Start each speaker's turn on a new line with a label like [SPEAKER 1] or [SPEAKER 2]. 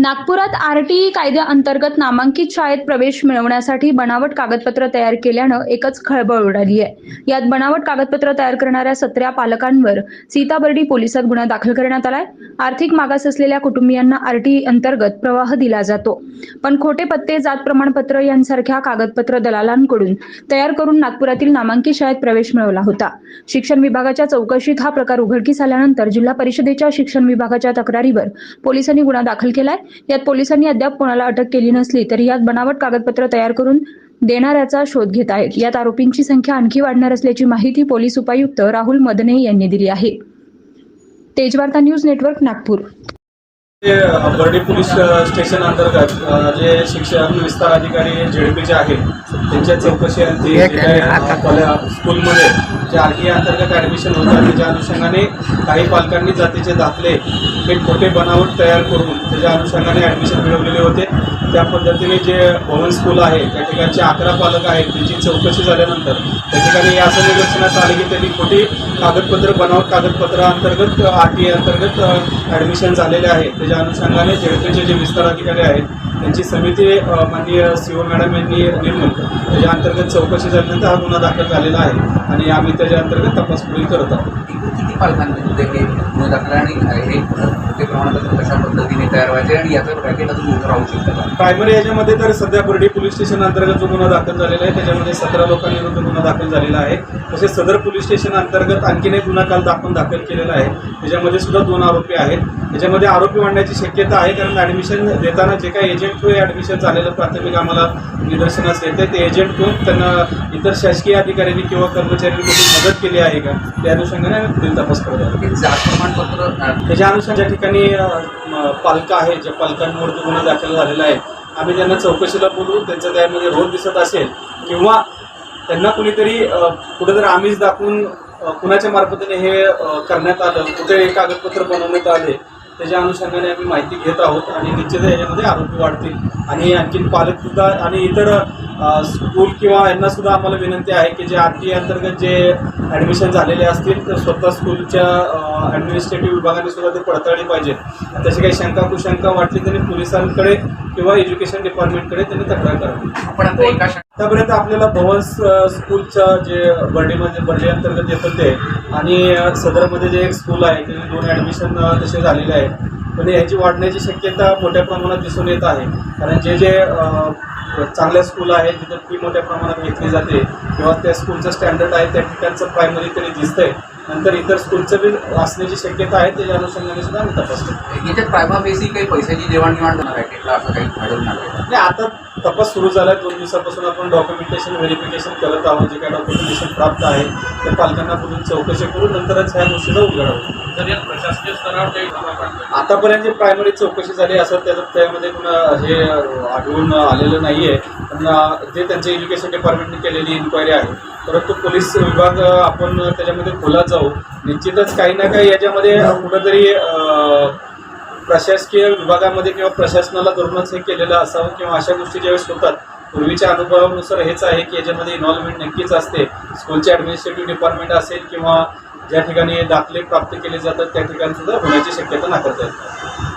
[SPEAKER 1] नागपुरात आरटीई कायद्याअंतर्गत नामांकित शाळेत प्रवेश मिळवण्यासाठी बनावट कागदपत्र तयार केल्यानं एकच खळबळ उडाली आहे. यात बनावट कागदपत्र तयार करणाऱ्या सतरा पालकांवर सीताबर्डी पोलिसात गुन्हा दाखल करण्यात आलाय. आर्थिक मागास असलेल्या कुटुंबियांना आरटीई अंतर्गत प्रवाह दिला जातो. पण खोटे पत्ते जात प्रमाणपत्र यांसारख्या कागदपत्र दलालांकडून तयार करून नागपुरातील नामांकित शाळेत प्रवेश मिळवला होता. शिक्षण विभागाच्या चौकशीत हा प्रकार उघडकीस आल्यानंतर जिल्हा परिषदेच्या शिक्षण विभागाच्या तक्रारीवर पोलिसांनी गुन्हा दाखल केलाय. यात पोलिसांनी अद्याप कोणाला अटक केली नसली तरी यात बनावट कागदपत्र तयार करून देणाऱ्याचा शोध घेत आहेत. यात आरोपींची संख्या आणखी वाढणार असल्याची माहिती पोलीस उपायुक्त राहुल मदने यांनी दिली आहे. Tejvarta news network Nagpur.
[SPEAKER 2] Bardi police station अंतर्गत जे शिक्षण विस्तार अधिकारी झेडपीचे आहेत त्यांच्या चौकशी कॉले- स्कूलमध्ये जे आर टी अंतर्गत ॲडमिशन होतात त्याच्या अनुषंगाने काही पालकांनी जातीचे दाखले हे खोटे बनावट तयार करून त्याच्या अनुषंगाने ॲडमिशन मिळवलेले होते. त्या पद्धतीने जे भवन स्कूल आहे त्या ठिकाणचे अकरा पालक आहेत त्यांची चौकशी झाल्यानंतर त्या ठिकाणी असं निदर्शनास आले की त्यांनी खोटी कागदपत्र बनावट कागदपत्र अंतर्गत आर टी अंतर्गत ॲडमिशन झालेले आहे. त्याच्या अनुषंगाने झेडपीचे जे विस्तार अधिकारी आहेत त्यांची समिती माननीय सी ओ मॅडम यांनी नेमून त्याच्या अंतर्गत चौकशी झाल्यानंतर हा गुन्हा दाखल झालेला आहे. आणि आम्ही त्याच्या अंतर्गत तपास पुढील करत आहोत.
[SPEAKER 3] एकूण किती पालकांमध्ये हे गुन्हे आणि हे मोठ्या प्रमाणपत्र कशा पद्धतीने तयार व्हायचे आणि याचं पॅकेट अजून उभं राहू शकतं
[SPEAKER 2] प्रायमरी याच्यामध्ये तर सध्या बर्डी पोलीस स्टेशन अंतर्गत जो गुन्हा दाखल झालेला आहे त्याच्यामध्ये सतरा लोकांविरुद्ध गुन्हा दाखल झालेला आहे. तसेच सदर पोलीस स्टेशन अंतर्गत आणखीन एक गुन्हा काल दाखल दाखल केलेला आहे. त्याच्यामध्ये सुद्धा दोन आरोपी आहेत. त्याच्यामध्ये आरोपी वाढण्याची शक्यता आहे कारण ॲडमिशन देताना जे काही एजंट थ्रू ॲडमिशन झालेलं प्राथमिक आम्हाला निदर्शनास येते. ते एजंट करून त्यांना इतर शासकीय अधिकाऱ्यांनी किंवा कर्मचाऱ्यांनी मदत केली आहे का? त्या अनुषंगाने आम्ही पुढील तपास करत आहोत
[SPEAKER 3] हे प्रमाणपत्र म्हणजे
[SPEAKER 2] त्याच्या अनुसार ज्या ठिकाणी पालकं आहे आहेत ज्या पालकांवरती गुन्हा दाखल झालेला आहे आम्ही त्यांना चौकशीला बोलू त्यांचा त्यामध्ये रोल दिसत असेल किंवा त्यांना कुणीतरी कुठेतरी आम्हीच दाखवून कुणाच्या मार्फतीने हे करण्यात आलं कुठे हे कागदपत्र बनवण्यात आले त्याच्या अनुषंगाने आम्ही माहिती घेत आहोत आणि निश्चित याच्यामध्ये आरोपी वाढतील. आणि आणखीन पालकसुद्धा आणि इतर स्कूल किंवा यांना सुद्धा आम्हाला विनंती आहे की जे आर टी अंतर्गत जे ॲडमिशन झालेले असतील तर स्वतः स्कूलच्या ॲडमिनिस्ट्रेटिव्ह विभागाने सुद्धा ते पडताळली पाहिजे. तशी काही शंका कुशंका वाटली त्यांनी पोलिसांकडे किंवा एज्युकेशन डिपार्टमेंटकडे त्यांनी तक्रार करावी.
[SPEAKER 3] आपण आता एका शा-
[SPEAKER 2] आतापर्यंत आपल्याला भवन स- स्कूलचं जे बर्डीमध्ये बर्डी अंतर्गत येतं ते आणि सदरमध्ये जे एक स्कूल आहे त्याचे दोन ॲडमिशन तसे झालेले आहेत. पण याची वाढण्याची शक्यता मोठ्या प्रमाणात दिसून येत आहे. कारण जे जे चांगल्या स्कूल आहेत जिथं फी मोठ्या प्रमाणात घेतली जाते किंवा त्या स्कूलचं स्टँडर्ड आहे त्या ठिकाणचं प्रायमरी तरी दिसतंय. नंतर इतर स्कूलचं बी असण्याची शक्यता आहे त्याच्या अनुषंगाने सुद्धा आम्ही तपास करतो.
[SPEAKER 3] याच्यात प्रायमा बेसी काही पैशाची देवाणघेवाण होणार आहे असं काही?
[SPEAKER 2] नाही आता तपास सुरू झाला आहे दोन दिवसापासून आपण डॉक्युमेंटेशन व्हेरिफिकेशन करत आहोत. जे काही डॉक्युमेंटेशन प्राप्त आहे त्या पालकांना बोलून चौकशी करून नंतरच ह्या गोष्टीला उघड
[SPEAKER 4] तर यात प्रशासकीय स्तरावर
[SPEAKER 2] आतापर्यंत जी प्रायमरी चौकशी झाली असं त्याच्यात त्यामध्ये कुणा हे आढळून आलेलं नाही आहे पण जे त्यांच्या एज्युकेशन डिपार्टमेंटने केलेली इन्क्वायरी आहे परंतु पोलीस विभाग आपण त्याच्यामध्ये खोलात जाऊ. निश्चितच काही ना काही याच्यामध्ये कुठंतरी प्रशासकीय विभागामध्ये किंवा प्रशासनाला धरूनच हे केलेलं असावं किंवा अशा गोष्टी ज्यावेळेस होतात पूर्वीच्या अनुभवानुसार हेच आहे की याच्यामध्ये इन्व्हॉल्वमेंट नक्कीच असते. स्कूलचे ॲडमिनिस्ट्रेटिव्ह डिपार्टमेंट असेल किंवा ज्या ठिकाणी दाखले प्राप्त केले जातात त्या ठिकाणी सुद्धा होण्याची शक्यता नाकारता येतात